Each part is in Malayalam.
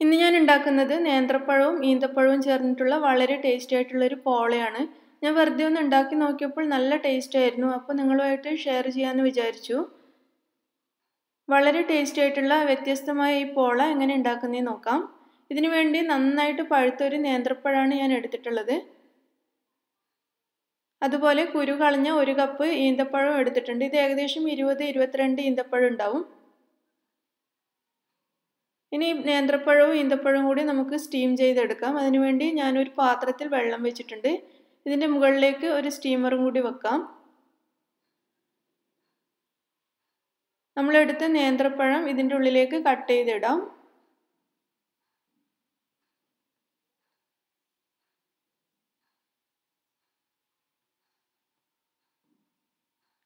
ഇന്ന് ഞാൻ ഉണ്ടാക്കുന്നത് നേന്ത്രപ്പഴവും ഈന്തപ്പഴവും ചേർന്നിട്ടുള്ള വളരെ ടേസ്റ്റി ആയിട്ടുള്ളൊരു പോളയാണ്. ഞാൻ വെറുതെ ഒന്ന് ഉണ്ടാക്കി നോക്കിയപ്പോൾ നല്ല ടേസ്റ്റ് ആയിരുന്നു. അപ്പോൾ നിങ്ങളുമായിട്ട് ഷെയർ ചെയ്യാമെന്ന് വിചാരിച്ചു. വളരെ ടേസ്റ്റി ആയിട്ടുള്ള വ്യത്യസ്തമായ ഈ പോള എങ്ങനെ ഉണ്ടാക്കുന്നതെന്ന് നോക്കാം. ഇതിനു വേണ്ടി നന്നായിട്ട് പഴുത്തൊരു നേന്ത്രപ്പഴമാണ് ഞാൻ എടുത്തിട്ടുള്ളത്. അതുപോലെ കുരു കളഞ്ഞ ഒരു കപ്പ് ഈന്തപ്പഴം എടുത്തിട്ടുണ്ട്. ഇത് ഏകദേശം ഇരുപത് ഇരുപത്തിരണ്ട് ഈന്തപ്പഴം ഉണ്ടാവും. ഇനി നേന്ത്രപ്പഴവും ഈന്തപ്പഴവും കൂടി നമുക്ക് സ്റ്റീം ചെയ്തെടുക്കാം. അതിനുവേണ്ടി ഞാനൊരു പാത്രത്തിൽ വെള്ളം വെച്ചിട്ടുണ്ട്. ഇതിന്റെ മുകളിലേക്ക് ഒരു സ്റ്റീമറും കൂടി വെക്കാം. നമ്മളെടുത്ത നേന്ത്രപ്പഴം ഇതിന്റെ ഉള്ളിലേക്ക് കട്ട് ചെയ്തിടാം.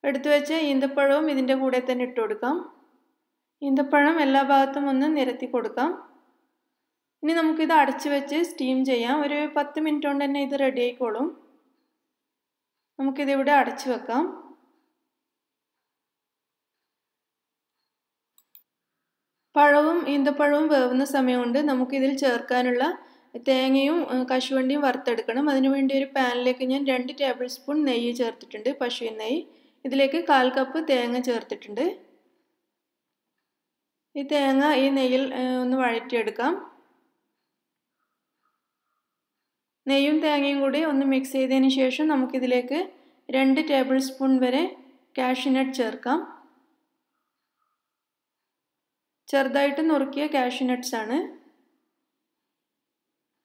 എടുത്തു വെച്ച ഈന്തപ്പഴവും ഇതിന്റെ കൂടെ തന്നെ ഇട്ട് കൊടുക്കാം. ഈന്തപ്പഴം എല്ലാ ഭാഗത്തും ഒന്ന് നിരത്തി കൊടുക്കാം. ഇനി നമുക്കിത് അടച്ചു വെച്ച് സ്റ്റീം ചെയ്യാം. ഒരു പത്ത് മിനിറ്റ് കൊണ്ട് തന്നെ ഇത് റെഡി ആയിക്കോളും. നമുക്കിതിവിടെ അടച്ചു വെക്കാം. പഴവും ഈന്തപ്പഴവും വേവുന്ന സമയമുണ്ട് നമുക്കിതിൽ ചേർക്കാനുള്ള തേങ്ങയും കശുവണ്ടിയും വറുത്തെടുക്കണം. അതിനുവേണ്ടി ഒരു പാനിലേക്ക് ഞാൻ രണ്ട് ടേബിൾ സ്പൂൺ നെയ്യ് ചേർത്തിട്ടുണ്ട് പശുവിൻ നെയ്യ്. ഇതിലേക്ക് കാൽ കപ്പ് തേങ്ങ ചേർത്തിട്ടുണ്ട്. ഈ തേങ്ങ ഈ നെയ്യിൽ ഒന്ന് വഴറ്റിയെടുക്കാം. നെയ്യും തേങ്ങയും കൂടി ഒന്ന് മിക്സ് ചെയ്തതിന് ശേഷം നമുക്കിതിലേക്ക് രണ്ട് ടേബിൾ സ്പൂൺ വരെ കാഷ്യൂനട്ട് ചേർക്കാം. ചെറുതായിട്ട് നുറുക്കിയ കാഷ്യൂനട്ട്സ് ആണ്.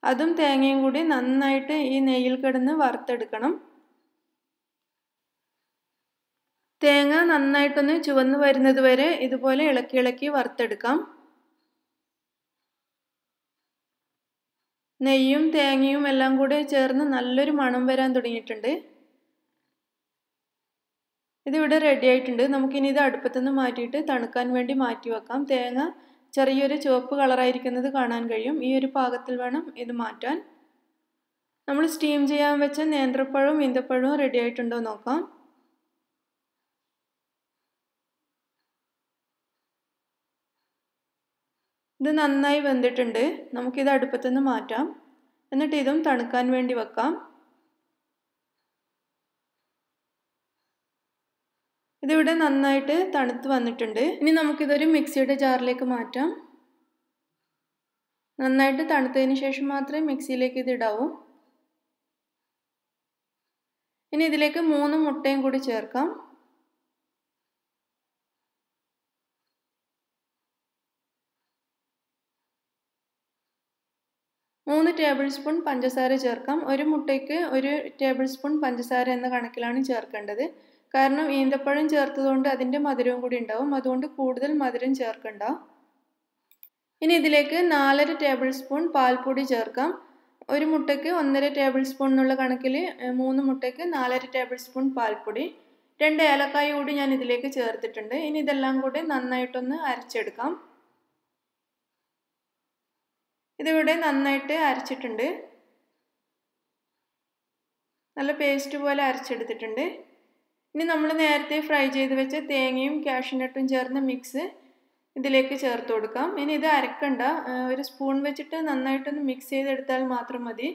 അതും തേങ്ങയും കൂടി നന്നായിട്ട് ഈ നെയ്യിൽ കിടന്ന് വറുത്തെടുക്കണം. തേങ്ങ നന്നായിട്ടൊന്ന് ചുവന്ന് വരുന്നത് വരെ ഇതുപോലെ ഇളക്കി ഇളക്കി വറുത്തെടുക്കാം. നെയ്യും തേങ്ങയും എല്ലാം കൂടെ ചേർന്ന് നല്ലൊരു മണം വരാൻ തുടങ്ങിയിട്ടുണ്ട്. ഇതിവിടെ റെഡി ആയിട്ടുണ്ട്. നമുക്കിനി ഇത് അടുപ്പത്തുനിന്ന് മാറ്റിയിട്ട് തണുക്കാൻ വേണ്ടി മാറ്റി വെക്കാം. തേങ്ങ ചെറിയൊരു ചുവപ്പ് കളറായിരിക്കുന്നത് കാണാൻ കഴിയും. ഈ ഒരു പാകത്തിൽ വേണം ഇത് മാറ്റാൻ. നമ്മൾ സ്റ്റീം ചെയ്യാൻ വെച്ച നേന്ത്രപ്പഴവും ഈന്തപ്പഴവും റെഡി ആയിട്ടുണ്ടോ നോക്കാം. ഇത് നന്നായി വെന്തിട്ടുണ്ട്. നമുക്കിത് അടുപ്പത്തുനിന്ന് മാറ്റാം. എന്നിട്ട് ഇതും തണുക്കാൻ വേണ്ടി വെക്കാം. ഇതിവിടെ നന്നായിട്ട് തണുത്ത് വന്നിട്ടുണ്ട്. ഇനി നമുക്കിതൊരു മിക്സിയുടെ ജാറിലേക്ക് മാറ്റാം. നന്നായിട്ട് തണുത്തതിന് ശേഷം മാത്രമേ മിക്സിയിലേക്ക് ഇത് ഇടാവൂ. ഇനി ഇതിലേക്ക് മൂന്ന് മുട്ടയും കൂടി ചേർക്കാം. മൂന്ന് ടേബിൾ സ്പൂൺ പഞ്ചസാര ചേർക്കാം. ഒരു മുട്ടയ്ക്ക് ഒരു ടേബിൾ സ്പൂൺ പഞ്ചസാര എന്ന കണക്കിലാണ് ചേർക്കേണ്ടത്. കാരണം ഈന്തപ്പഴം ചേർത്തതുകൊണ്ട് അതിന്റെ മധുരവും കൂടി ഉണ്ടാവും. അതുകൊണ്ട് കൂടുതൽ മധുരം ചേർക്കണ്ട. ഇനി ഇതിലേക്ക് നാലര ടേബിൾ സ്പൂൺ പാൽപ്പൊടി ചേർക്കാം. ഒരു മുട്ടയ്ക്ക് ഒന്നര ടേബിൾ സ്പൂൺ എന്നുള്ള കണക്കിൽ മൂന്ന് മുട്ടയ്ക്ക് നാലര ടേബിൾ സ്പൂൺ പാൽപ്പൊടി. രണ്ട് ഏലക്കായ കൂടി ഞാൻ ഇതിലേക്ക് ചേർത്തിട്ടുണ്ട്. ഇനി ഇതെല്ലാം കൂടി നന്നായിട്ടൊന്ന് അരച്ചെടുക്കാം. ഇതിവിടെ നന്നായിട്ട് അരച്ചിട്ടുണ്ട്. നല്ല പേസ്റ്റ് പോലെ അരച്ചെടുത്തിട്ടുണ്ട്. ഇനി നമ്മൾ നേരത്തെ ഫ്രൈ ചെയ്ത് വെച്ച തേങ്ങയും കാഷ്യൂനട്ടും ചേർന്ന മിക്സ് ഇതിലേക്ക് ചേർത്ത് കൊടുക്കാം. ഇനി ഇത് അരക്കണ്ട. ഒരു സ്പൂൺ വെച്ചിട്ട് നന്നായിട്ടൊന്ന് മിക്സ് ചെയ്തെടുത്താൽ മാത്രം മതി.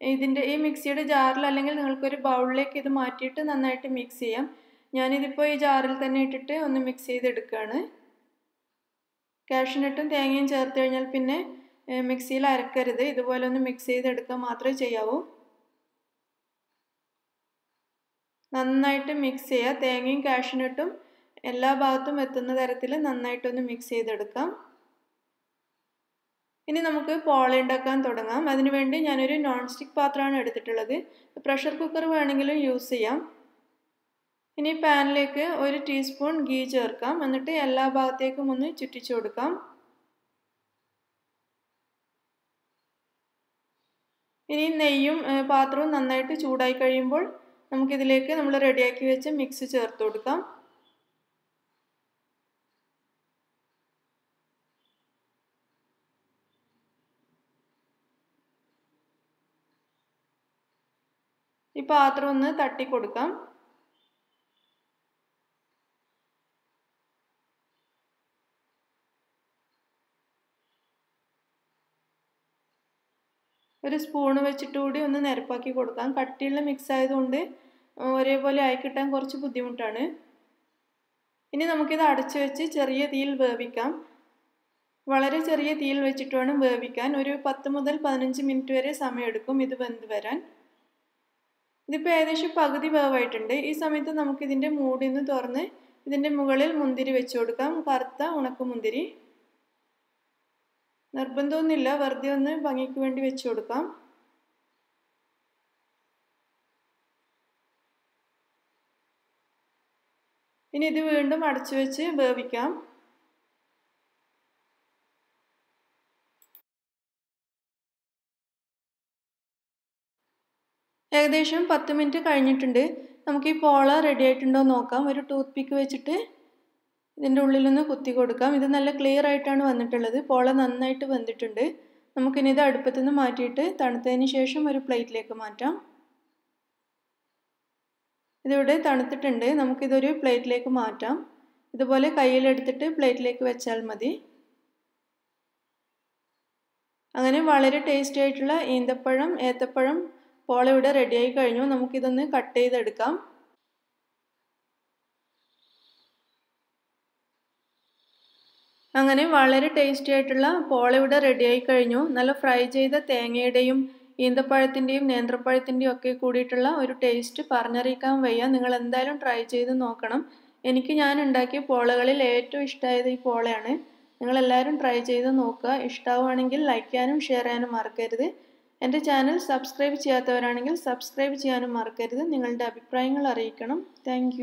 ഇതിന്റെ ഈ മിക്സിയുടെ ജാറിൽ അല്ലെങ്കിൽ നിങ്ങൾക്കൊരു ബൗളിലേക്ക് ഇത് മാറ്റിയിട്ട് നന്നായിട്ട് മിക്സ് ചെയ്യാം. ഞാനിതിപ്പോൾ ഈ ജാറിൽ തന്നെ ഇട്ടിട്ട് ഒന്ന് മിക്സ് ചെയ്തെടുക്കുകയാണ് കാഷ്യൂനട്ടും തേങ്ങയും ചേർത്ത് കഴിഞ്ഞാൽ പിന്നെ മിക്സിയിൽ അരക്കരുത്. ഇതുപോലെ ഒന്ന് മിക്സ് ചെയ്തെടുക്കാൻ മാത്രമേ ചെയ്യാവൂ. നന്നായിട്ട് മിക്സ് ചെയ്യുക തേങ്ങയും കാഷ്നട്ടും എല്ലാ ഭാഗത്തും എത്തുന്ന തരത്തിൽ നന്നായിട്ടൊന്ന് മിക്സ് ചെയ്തെടുക്കാം. ഇനി നമുക്ക് പോള ഉണ്ടാക്കാൻ തുടങ്ങാം. അതിനുവേണ്ടി ഞാനൊരു നോൺ സ്റ്റിക്ക് പാത്രമാണ് എടുത്തിട്ടുള്ളത്. പ്രഷർ കുക്കർ വേണമെങ്കിലും യൂസ് ചെയ്യാം. ഇനി പാനിലേക്ക് ഒരു ടീസ്പൂൺ ഗീ ചേർക്കാം. എന്നിട്ട് എല്ലാ ഭാഗത്തേക്കും ഒന്ന് ചുറ്റിച്ചു കൊടുക്കാം. ഇനി നെയ്യും പാത്രവും നന്നായിട്ട് ചൂടായി കഴിയുമ്പോൾ നമുക്കിതിലേക്ക് നമ്മൾ റെഡിയാക്കി വെച്ച മിക്സ് ചേർത്ത് കൊടുക്കാം. ഈ പാത്രം ഒന്ന് തട്ടി കൊടുക്കാം. ഒരു സ്പൂണ് വെച്ചിട്ട് കൂടി ഒന്ന് നിരപ്പാക്കി കൊടുക്കാം. കട്ടിയുള്ള മിക്സ് ആയതുകൊണ്ട് ഒരേപോലെ ആയി കിട്ടാൻ കുറച്ച് ബുദ്ധിമുട്ടാണ്. ഇനി നമുക്കിത് അടച്ചു വെച്ച് ചെറിയ തീയിൽ വേവിക്കാം. വളരെ ചെറിയ തീയിൽ വെച്ചിട്ട് വേണം വേവിക്കാൻ. ഒരു പത്ത് മുതൽ പതിനഞ്ച് മിനിറ്റ് വരെ സമയമെടുക്കും ഇത് വെന്ത് വരാൻ. ഇതിപ്പോൾ ഏകദേശം പകുതി വേവായിട്ടുണ്ട്. ഈ സമയത്ത് നമുക്കിതിന്റെ മൂടിന്ന് തുറന്ന് ഇതിന്റെ മുകളിൽ മുന്തിരി വെച്ച് കൊടുക്കാം. കറുത്ത ഉണക്ക മുന്തിരി നിർബന്ധമൊന്നുമില്ല. വെറുതെ ഒന്ന് ഭംഗിക്ക് വേണ്ടി വെച്ച് കൊടുക്കാം. ഇനി ഇത് വീണ്ടും അടച്ചു വെച്ച് വേവിക്കാം. ഏകദേശം പത്ത് മിനിറ്റ് കഴിഞ്ഞിട്ടുണ്ട്. നമുക്ക് ഈ പോള റെഡി ആയിട്ടുണ്ടോ നോക്കാം. ഒരു ടൂത്ത് പിക്ക് വെച്ചിട്ട് ഇതിന്റെ ഉള്ളിലൊന്ന് കുത്തി കൊടുക്കാം. ഇത് നല്ല ക്ലിയർ ആയിട്ടാണ് വന്നിട്ടുള്ളത്. പോള നന്നായിട്ട് വെന്തിട്ടുണ്ട്. നമുക്കിനി ഇത് അടുപ്പത്തു നിന്ന് മാറ്റിയിട്ട് തണുത്തതിന് ശേഷം ഒരു പ്ലേറ്റിലേക്ക് മാറ്റാം. ഇതിവിടെ തണുത്തിട്ടുണ്ട്. നമുക്കിതൊരു പ്ലേറ്റിലേക്ക് മാറ്റാം. ഇതുപോലെ കയ്യിലെടുത്തിട്ട് പ്ലേറ്റിലേക്ക് വെച്ചാൽ മതി. അങ്ങനെ വളരെ ടേസ്റ്റി ആയിട്ടുള്ള ഈന്തപ്പഴം ഏത്തപ്പഴം പോള ഇവിടെ റെഡിയായി കഴിഞ്ഞു. നമുക്കിതൊന്ന് കട്ട് ചെയ്തെടുക്കാം. അങ്ങനെ വളരെ ടേസ്റ്റി ആയിട്ടുള്ള പോള റെഡിയായി കഴിഞ്ഞു. നല്ല ഫ്രൈ ചെയ്ത തേങ്ങയുടെയും ഈന്തപ്പഴത്തിന്റെയും നേന്ത്രപ്പഴത്തിന്റെയും ഒക്കെ കൂടിയിട്ടുള്ള ഒരു ടേസ്റ്റ് പറഞ്ഞറിയിക്കാൻ വയ്യ. നിങ്ങൾ എന്തായാലും ട്രൈ ചെയ്ത് നോക്കണം. എനിക്ക് ഞാൻ ഉണ്ടാക്കിയ പോളകളിൽ ഏറ്റവും ഇഷ്ടമായത് ഈ പോളയാണ്. നിങ്ങളെല്ലാവരും ട്രൈ ചെയ്ത് നോക്കുക. ഇഷ്ടമാവുകയാണെങ്കിൽ ലൈക്ക് ചെയ്യാനും ഷെയർ ചെയ്യാനും മറക്കരുത്. എന്റെ ചാനൽ സബ്സ്ക്രൈബ് ചെയ്യാത്തവരാണെങ്കിൽ സബ്സ്ക്രൈബ് ചെയ്യാനും മറക്കരുത്. നിങ്ങളുടെ അഭിപ്രായങ്ങൾ അറിയിക്കണം. താങ്ക്